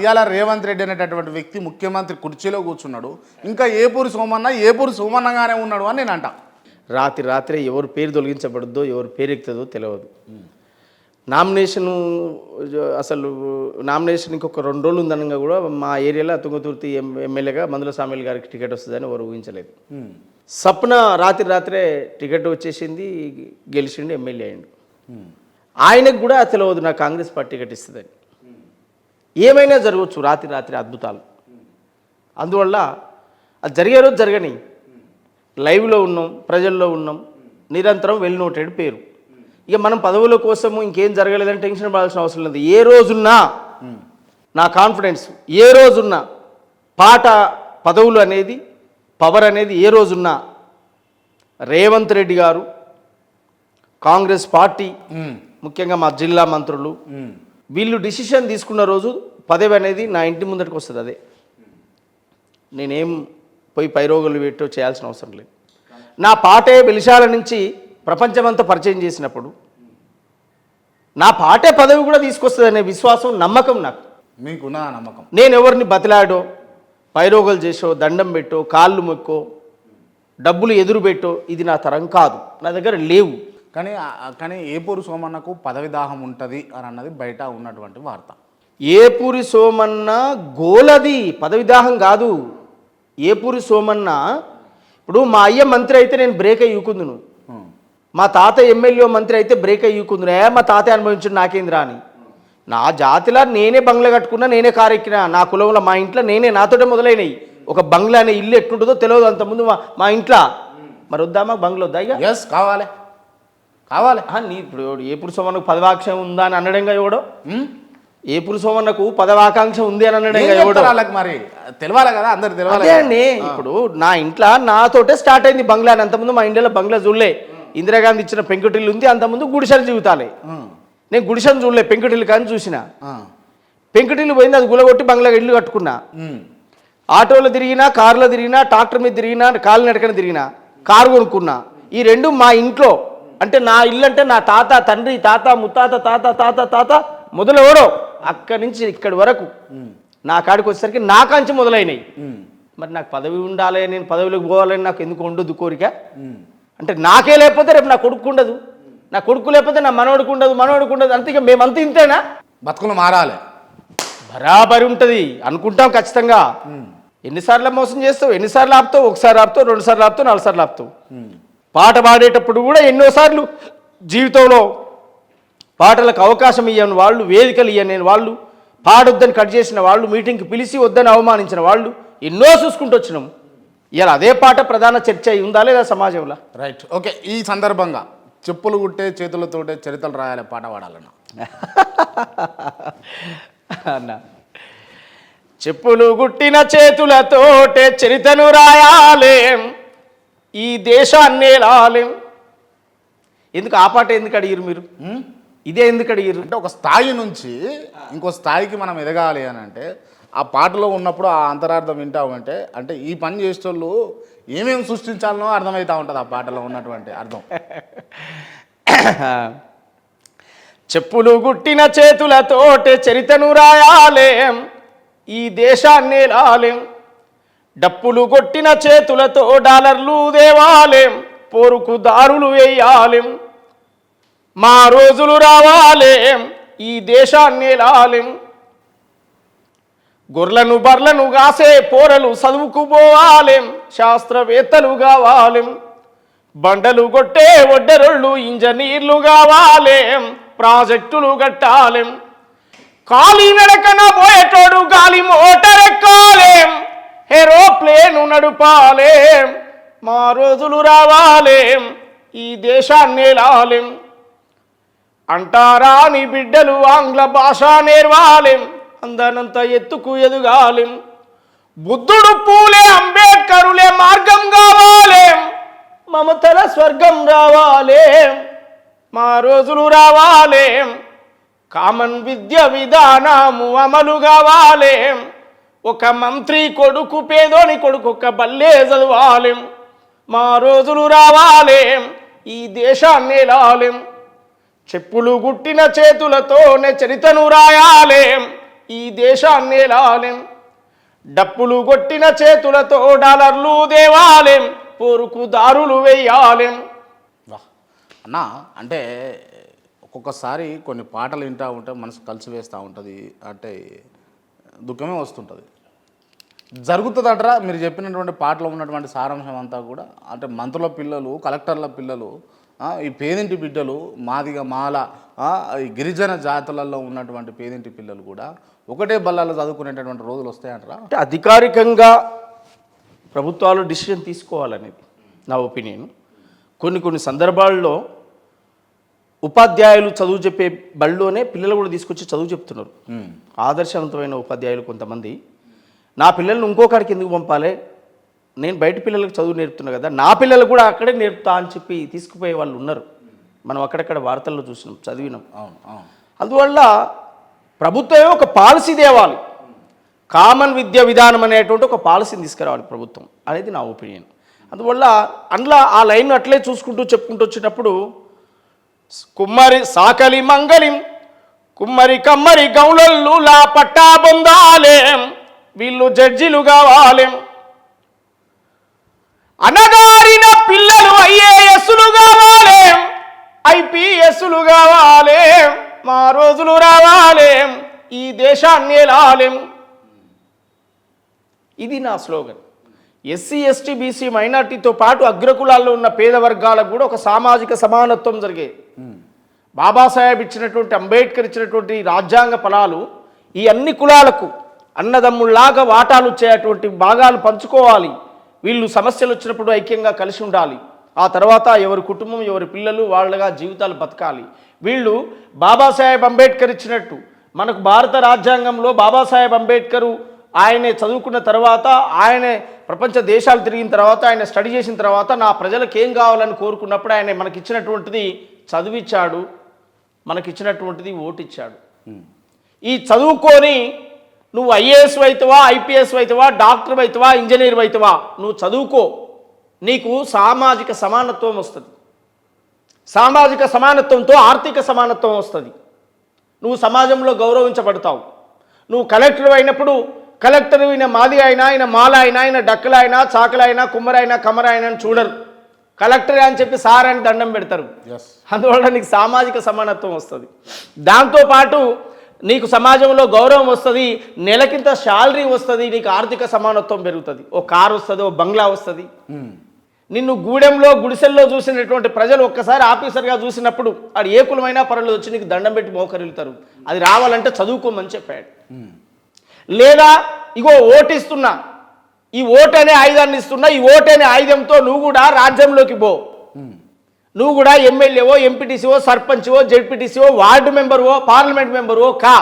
ఇవాళ రేవంత్ రెడ్డి అనేటటువంటి వ్యక్తి ముఖ్యమంత్రి కుర్చీలో కూర్చున్నాడు. ఇంకా ఏపూరి సోమన్న ఏపూరి సోమన్నగానే ఉన్నాడు అని నేను అంట. రాత్రి రాత్రే ఎవరు పేరు తొలగించబడుద్దో ఎవరు పేరు ఎక్కుతుందో తెలియదు. నామినేషన్ అసలు నామినేషన్ ఇంకొక రెండు రోజులు ఉందనగా కూడా మా ఏరియాలో తుంగతుర్తి ఎమ్మెల్యేగా మందుల సామిల్ గారికి టికెట్ వస్తుందని ఎవరు ఊహించలేదు. సప్న రాత్రి రాత్రే టికెట్ వచ్చేసింది గెలిచిండు ఎమ్మెల్యే అయిండు ఆయనకు కూడా తెలియదు నాకు కాంగ్రెస్ పార్టీ టికెట్ ఇస్తుందని. ఏమైనా జరగవచ్చు రాత్రి రాత్రి అద్భుతాలు. అందువల్ల అది జరిగే రోజు జరగని. లైవ్లో ఉన్నాం ప్రజల్లో ఉన్నాం నిరంతరం వెల్ నోటెడ్ పేరు. ఇక మనం పదవుల కోసము ఇంకేం జరగలేదని టెన్షన్ పడాల్సిన అవసరం లేదు. ఏ రోజున్నా నా కాన్ఫిడెన్స్ ఏ రోజున్నా పాట పదవులు అనేది పవర్ అనేది ఏ రోజున్నా రేవంత్ రెడ్డి గారు కాంగ్రెస్ పార్టీ ముఖ్యంగా మా జిల్లా మంత్రులు వీళ్ళు డిసిషన్ తీసుకున్న రోజు పదవి అనేది నా ఇంటి ముందటికి వస్తుంది అదే. నేనేం పోయి పైరోగులు పెట్టో చేయాల్సిన అవసరం లేదు. నా పాటే వెలిశాల నుంచి ప్రపంచమంతా పరిచయం చేసినప్పుడు నా పాటే పదవి కూడా తీసుకొస్తుంది అనే విశ్వాసం నమ్మకం నాకు. మీకున్న ఆ నమ్మకం. నేను ఎవరిని బతిలాడో పైరోగలు చేసో దండం పెట్టో కాళ్ళు మొక్కో డబ్బులు ఎదురు పెట్టో ఇది నా తరం కాదు. నా దగ్గర లేవు. కానీ కానీ ఏపూరి సోమన్నకు పదవి దాహం ఉంటుంది అని అన్నది బయట ఉన్నటువంటి వార్త. ఏపూరి సోమన్న గోలది పదవిదాహం కాదు. ఏపూరి సోమన్న ఇప్పుడు మా అయ్య మంత్రి అయితే నేను బ్రేక్ అయ్యుకుందును. మా తాత ఎమ్మెల్యే మంత్రి అయితే బ్రేక్ అయ్యుకుందును ఏ మా తాత అనుభవించుడు నాకేంద్రా అని. నా జాతిలో నేనే బంగ్లా కట్టుకున్నా నేనే కారు ఎక్కినా. నా కులంలో మా ఇంట్లో నేనే నాతోటే మొదలైనవి ఒక బంగ్లా అనే ఇల్లు ఎట్లుంటుందో తెలియదు అంతకుముందు మా మా ఇంట్లో. మరి వద్దామా బంగ్లా వద్దా ఇక? ఎస్ కావాలి. కావాలి. నీ ఇప్పుడు ఎవడు? ఏపురు సోమన్నకు పదవాక్ష ఉందా అని అనడంగా ఎవడో? ఉమ్? ఏపురు సోమన్నకు పదవాకాంక్ష ఉంది అని ఏం అనడంగా ఎవడో వాళ్ళకి మరి? తెలవాలి కదా అందరు తెలవాలి. అండి. ఇప్పుడు నా ఇంట్లో నాతోటే స్టార్ట్ అయింది బంగ్లా అని. అంతకుముందు మా ఇండియాలో బంగ్లా చూడలే ఇందిరాగాంధీ ఇచ్చిన పెంకుటిల్లు ఉంది అంతకుముందు గుడిసెల జీవితాలే. నేను గుడిసెను చూడలే పెంకుటిల్లు కానీ చూసిన. పెంకుటిల్లు పోయింది అది గులగొట్టి బంగ్లా ఇల్లు కట్టుకున్నా. ఆటోలో తిరిగినా కారులో తిరిగినా ట్రాక్టర్ మీద తిరిగినా కాలు నడకన తిరిగినా కారు కొనుక్కున్నా. ఈ రెండు మా ఇంట్లో అంటే నా ఇల్లు అంటే నా తాత తండ్రి తాత ముత్తాత తాత తాత తాత మొదలెవడో అక్కడి నుంచి ఇక్కడి వరకు నా కాడికి వచ్చేసరికి నా కాంచి మొదలైనవి. మరి నాకు పదవి ఉండాలి నేను పదవిలోకి పోవాలని నాకు ఎందుకు ఉండదు కోరిక. అంటే నాకే లేకపోతే రేపు నా కొడుకు ఉండదు. నా కొడుకు లేకపోతే నా మనవడికి ఉండదు మనవడికి ఉండదు. అంతే ఇక మేమంతా ఇంతేనా? బతుకులు మారాలి. బరాబరి ఉంటుంది అనుకుంటాం ఖచ్చితంగా. ఎన్నిసార్లు మోసం చేస్తావు? ఎన్నిసార్లు ఆపుతావు? ఒకసారి ఆపుతావు? రెండు సార్లు ఆపుతావు? నాలుగు సార్లు ఆపుతావు. పాట పాడేటప్పుడు కూడా ఎన్నోసార్లు జీవితంలో పాటలకు అవకాశం ఇవ్వని వాళ్ళు వేదికలు ఇవ్వని వాళ్ళు పాడొద్దని కట్ చేసిన వాళ్ళు మీటింగ్కి పిలిచి వద్దని అవమానించిన వాళ్ళు ఎన్నో చూసుకుంటూ వచ్చినాం. ఇలా అదే పాట ప్రధాన చర్చ అయి ఉందా లేదా సమాజంలో? రైట్ ఓకే ఈ సందర్భంగా చెప్పులు కుట్టే చేతులతోటే చరితలు రాయాలి పాట పాడాలన్న. అన్న. చెప్పులు గుట్టిన చేతులతోటే చరితను రాయాలేం. ఈ దేశాన్ని లాలేం ఎందుకు ఆ పాట ఎందుకు అడిగిరు మీరు? ఇదే ఎందుకు అడిగిరు అంటే ఒక స్థాయి నుంచి ఇంకో స్థాయికి మనం ఎదగాలి అని అంటే ఆ పాటలో ఉన్నప్పుడు ఆ అంతరార్థం వింటామంటే అంటే ఈ పని చేసేటోళ్ళు ఏమేమి సృష్టించాలనో అర్థమవుతా ఉంటుంది ఆ పాటలో ఉన్నటువంటి అర్థం. చెప్పులు గుట్టిన చేతులతోటే చరితను రాయాలేం? ఈ దేశాన్ని లాలేం డప్పులు కొట్టిన చేతులతో డాలర్లు దేవాలేం పోరుకు దారులు వేయాలేం. మా రోజులు రావాలేం ఈ దేశాన్ని లాలేం. గొర్రెలను బర్లను గాసే పోరలు చదువుకుపోవాలేం శాస్త్రవేత్తలు కావాలేం. బండలు కొట్టే ఒడ్డెరళ్ళు ఇంజనీర్లు కావాలేం ప్రాజెక్టులు కట్టాలేం. కాలి నడకన పోయేటోడు గాలి మోటార్ ఎక్కాలేం నడుపాలేం మా రోజులు రావాలేం ఈ దేశాన్ని లాలేం. అంటారా నీ బిడ్డలు ఆంగ్ల భాష నేర్వాలేం అందనంత ఎత్తుకు ఎదుగాలేం. బుద్ధుడు పూలే అంబేద్కరులే మార్గం కావాలేం మమతల స్వర్గం రావాలేం. మా రోజులు రావాలేం కామన్ విద్య విధానము అమలు కావాలేం. ఒక మంత్రి కొడుకు పేదోని కొడుకు ఒక బల్లే చదవాలేం. మా రోజులు రావాలేం ఈ దేశాన్ని లాలేం. చెప్పులు గుట్టిన చేతులతోనే చరితను రాయాలేం ఈ దేశాన్ని లాలేం. డప్పులు కొట్టిన చేతులతో డాలర్లు దేవాలేం పోరుకు దారులు వేయాలేం. వా అంటే ఒక్కొక్కసారి కొన్ని పాటలు వింటూ ఉంటే మనసు కలిసి వేస్తూ ఉంటుంది అంటే దుఃఖమే వస్తుంటుంది. జరుగుతుందట్రా? మీరు చెప్పినటువంటి పాటలో ఉన్నటువంటి సారాంశం అంతా కూడా అంటే మంత్రుల పిల్లలు కలెక్టర్ల పిల్లలు ఈ పేదింటి బిడ్డలు మాదిగ మాల ఈ గిరిజన జాతులలో ఉన్నటువంటి పేదింటి పిల్లలు కూడా ఒకటే బల్లాలో చదువుకునేటటువంటి రోజులు వస్తాయంటారా? అంటే అధికారికంగా ప్రభుత్వాలు డిసిషన్ తీసుకోవాలనేది నా ఒపీనియన్. కొన్ని కొన్ని సందర్భాల్లో ఉపాధ్యాయులు చదువు చెప్పే బళ్ళలోనే పిల్లలు కూడా తీసుకొచ్చి చదువు చెప్తున్నారు. ఆదర్శవంతమైన ఉపాధ్యాయులు కొంతమంది నా పిల్లల్ని ఇంకోకాడికి ఎందుకు పంపాలి? నేను బయట పిల్లలకు చదువు నేర్పుతున్నా కదా నా పిల్లలు కూడా అక్కడే నేర్పుతా అని చెప్పి తీసుకుపోయే వాళ్ళు ఉన్నారు. మనం అక్కడక్కడ వార్తల్లో చూసినాం చదివినాం. అవును అవును. అందువల్ల ప్రభుత్వమే ఒక పాలసీ తేవాలి. కామన్ విద్య విధానం అనేటువంటి ఒక పాలసీని తీసుకురావాలి ప్రభుత్వం. అనేది నా ఒపీనియన్. అందువల్ల అందులో ఆ లైన్ అట్లే చూసుకుంటూ చెప్పుకుంటూ వచ్చినప్పుడు కుమ్మరి సాకలి మంగళిం కుమ్మరి కమ్మరి గౌలల్లు లా పట్టా పొందాలేం వీళ్ళు జడ్జిలు కావాలేం. అనగారిన పిల్లలు ఐఏఎస్లు కావాలేం. ఐపీఎస్లు కావాలేం. మా రోజులు రావాలేం. ఈ దేశాన్ని ఎలాలేం ఇది నా స్లోగన్. ఎస్సీ ఎస్టీ బీసీ మైనార్టీతో పాటు అగ్రకులాల్లో ఉన్న పేద వర్గాలకు కూడా ఒక సామాజిక సమానత్వం జరిగేది బాబాసాహెబ్ ఇచ్చినటువంటి అంబేద్కర్ ఇచ్చినటువంటి రాజ్యాంగ ఫలాలు ఈ అన్ని కులాలకు అన్నదమ్ముల్లాగా వాటాలు వచ్చేటువంటి భాగాలు పంచుకోవాలి. వీళ్ళు సమస్యలు వచ్చినప్పుడు ఐక్యంగా కలిసి ఉండాలి. ఆ తర్వాత ఎవరి కుటుంబం ఎవరి పిల్లలు వాళ్ళగా జీవితాలు బతకాలి. వీళ్ళు బాబాసాహెబ్ అంబేద్కర్ ఇచ్చినట్టు మనకు భారత రాజ్యాంగంలో బాబాసాహెబ్ అంబేద్కరు ఆయనే చదువుకున్న తర్వాత ఆయనే ప్రపంచ దేశాలు తిరిగిన తర్వాత ఆయన స్టడీ చేసిన తర్వాత నా ప్రజలకు ఏం కావాలని కోరుకున్నప్పుడు ఆయన మనకి ఇచ్చినటువంటిది చదివిచ్చాడు మనకిచ్చినటువంటిది ఓటిచ్చాడు. ఈ చదువుకొని నువ్వు ఐఏఎస్ అవుతావా ఐపీఎస్ అవుతావా డాక్టర్ అవుతావా ఇంజనీర్ అవుతావా నువ్వు చదువుకో. నీకు సామాజిక సమానత్వం వస్తుంది. సామాజిక సమానత్వంతో ఆర్థిక సమానత్వం వస్తుంది. నువ్వు సమాజంలో గౌరవించబడతావు. నువ్వు కలెక్టర్ అయినప్పుడు కలెక్టర్ అయిన మాది అయినా ఆయన మాల అయినా ఆయన డక్కల అయినా చాకల అయినా కుమ్మరైనా కమరైనా అని చూడరు. కలెక్టర్ అని చెప్పి సార్ అని దండం పెడతారు. అందువల్ల నీకు సామాజిక సమానత్వం వస్తుంది. దాంతోపాటు నీకు సమాజంలో గౌరవం వస్తుంది నెలకింత శాలరీ వస్తుంది నీకు ఆర్థిక సమానత్వం పెరుగుతుంది. ఓ కారు వస్తుంది ఓ బంగ్లా వస్తుంది. నిన్ను గూడెంలో గుడిసెల్లో చూసినటువంటి ప్రజలు ఒక్కసారి ఆఫీసర్గా చూసినప్పుడు ఆడు ఏ కులమైనా పర్వాలేదు వచ్చి నీకు దండం పెట్టి మోకరిల్లుతారు. అది రావాలంటే చదువుకోమని చెప్పాడు. లేదా ఇగో ఓటిస్తున్నా ఈ ఓటు అనే ఆయుధాన్ని ఇస్తున్నా ఈ ఓటు అనే ఆయుధంతో నువ్వు కూడా రాజ్యంలోకి పో. నువ్వు కూడా ఎమ్మెల్యేవో ఎంపీటీసీవో సర్పంచ్వో జెడ్పీటీసీవో వార్డు మెంబర్వో పార్లమెంట్ మెంబర్వో కా.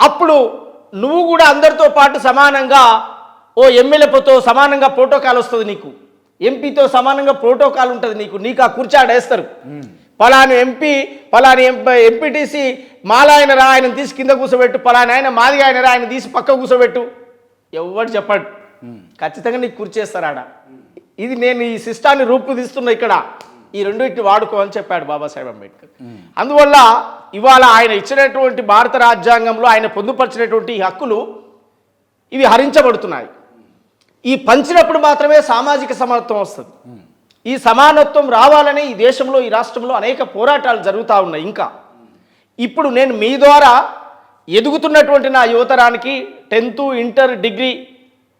అప్పుడు నువ్వు కూడా అందరితో పాటు సమానంగా ఓ ఎమ్మెల్యేతో సమానంగా ప్రోటోకాల్ వస్తుంది నీకు. ఎంపీతో సమానంగా ప్రోటోకాల్ ఉంటుంది నీకు. నీకు ఆ కుర్చీ ఆడేస్తారు పలాని ఎంపీ పలాని ఎంపీటీసీ మాలాయన రా ఆయన తీసి కింద కూర్చోబెట్టు పలాని ఆయన మాది ఆయన రా ఆయన తీసి పక్క కూర్చోబెట్టు ఎవరు చెప్పాడు. ఖచ్చితంగా నీకు కుర్చేస్తారు ఆడ. ఇది నేను ఈ సిస్టాన్ని రూపుదిస్తున్నా ఇక్కడ. ఈ రెండింటిని వాడుకో అని చెప్పాడు బాబాసాహెబ్ అంబేద్కర్. అందువల్ల ఇవాళ ఆయన ఇచ్చినటువంటి భారత రాజ్యాంగంలో ఆయన పొందుపరిచినటువంటి ఈ హక్కులు ఇవి హరించబడుతున్నాయి. ఈ పంచినప్పుడు మాత్రమే సామాజిక సమానత్వం వస్తుంది. ఈ సమానత్వం రావాలని ఈ దేశంలో ఈ రాష్ట్రంలో అనేక పోరాటాలు జరుగుతూ ఉన్నాయి ఇంకా. ఇప్పుడు నేను మీ ద్వారా ఎదుగుతున్నటువంటి నా యువతరానికి టెన్త్ ఇంటర్ డిగ్రీ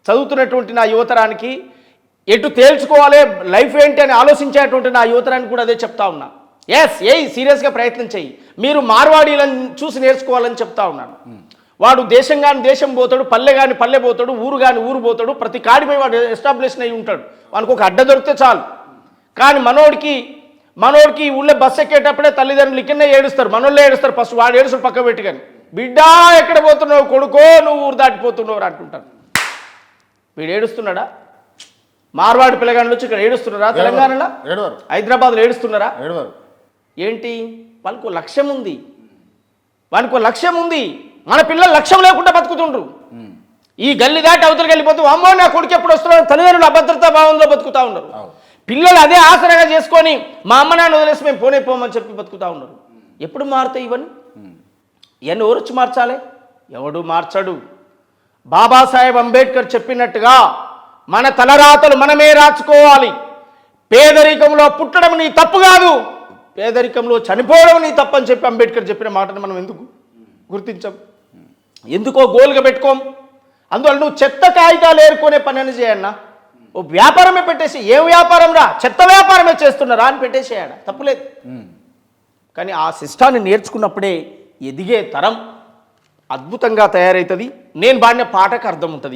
చదువుతున్నటువంటి నా యువతరానికి ఎటు తేల్చుకోవాలి లైఫ్ ఏంటి అని ఆలోచించేటువంటి నా యువతరానికి కూడా అదే చెప్తా ఉన్నా. ఎస్ ఏ సీరియస్గా ప్రయత్నం చేయి మీరు మార్వాడీలను చూసి నేర్చుకోవాలని చెప్తా ఉన్నాను. వాడు దేశం కాని దేశం పోతాడు పల్లె కాని పల్లె పోతాడు ఊరు కాని ఊరు పోతాడు ప్రతి కాడిపై వాడు ఎస్టాబ్లిష్ అయి ఉంటాడు. వానికి ఒక అడ్డ దొరికితే చాలు. కానీ మనోడికి మనోడికి ఊళ్ళో బస్సు ఎక్కేటప్పుడే తల్లిదండ్రులు ఇక్కడనే ఏడుస్తారు మనోళ్ళే ఏడుస్తారు ఫస్ట్ వాడు ఏడుస్తారు పక్క పెట్టి కానీ బిడ్డా ఎక్కడ పోతున్నావు కొడుకో నువ్వు ఊరు దాటిపోతున్నావు అంటుంటారు. వీడు ఏడుస్తున్నాడా? మార్వాడి పిల్లగాళ్ళు వచ్చి ఇక్కడ ఏడుస్తున్నారా? తెలంగాణలో? ఏడవరు. హైదరాబాద్లో ఏడుస్తున్నారా? ఏడవరు. ఏంటి? వాళ్ళకు లక్ష్యం ఉంది. వానికి ఓ లక్ష్యం ఉంది. మన పిల్లలు లక్ష్యం లేకుండా బతుకుతుండ్రు. ఈ గల్లి దాటి అవతలకి వెళ్ళిపోతూ అమ్మో నా కొడుకు ఎప్పుడు వస్తున్నాడు తల్లిదండ్రులు అభద్రతా భావంలో బతుకుతా ఉన్నారు. పిల్లలు అదే ఆసరాగా చేసుకొని మా అమ్మ నాన్న వదిలేసి మేము పోనే పోమని చెప్పి బతుకుతా ఉన్నారు. ఎప్పుడు మారుతాయి ఇవన్నీ? ఇవన్నీ ఎవరు వచ్చి మార్చాలి? ఎవడు మార్చడు. బాబాసాహెబ్ అంబేద్కర్ చెప్పినట్టుగా మన తలరాతలు మనమే రాచుకోవాలి. పేదరికంలో పుట్టడం నీ తప్పు కాదు. పేదరికంలో చనిపోవడం నీ తప్పు అని చెప్పి అంబేద్కర్ చెప్పిన మాటను మనం ఎందుకు గుర్తించం? ఎందుకో గోల్గా పెట్టుకోం? అందువల్ల నువ్వు చెత్త కాగితాలు ఏరుకునే పని అని చేయన్నా. ఓ వ్యాపారమే పెట్టేసి ఏ వ్యాపారం రా? చెత్త వ్యాపారమే చేస్తున్నారా అని పెట్టేసేయాడ తప్పులేదు కానీ ఆ సిస్టాన్ని నేర్చుకున్నప్పుడే ఎదిగే తరం అద్భుతంగా తయారవుతుంది నేను పాడిన పాటకు అర్థం ఉంటుంది.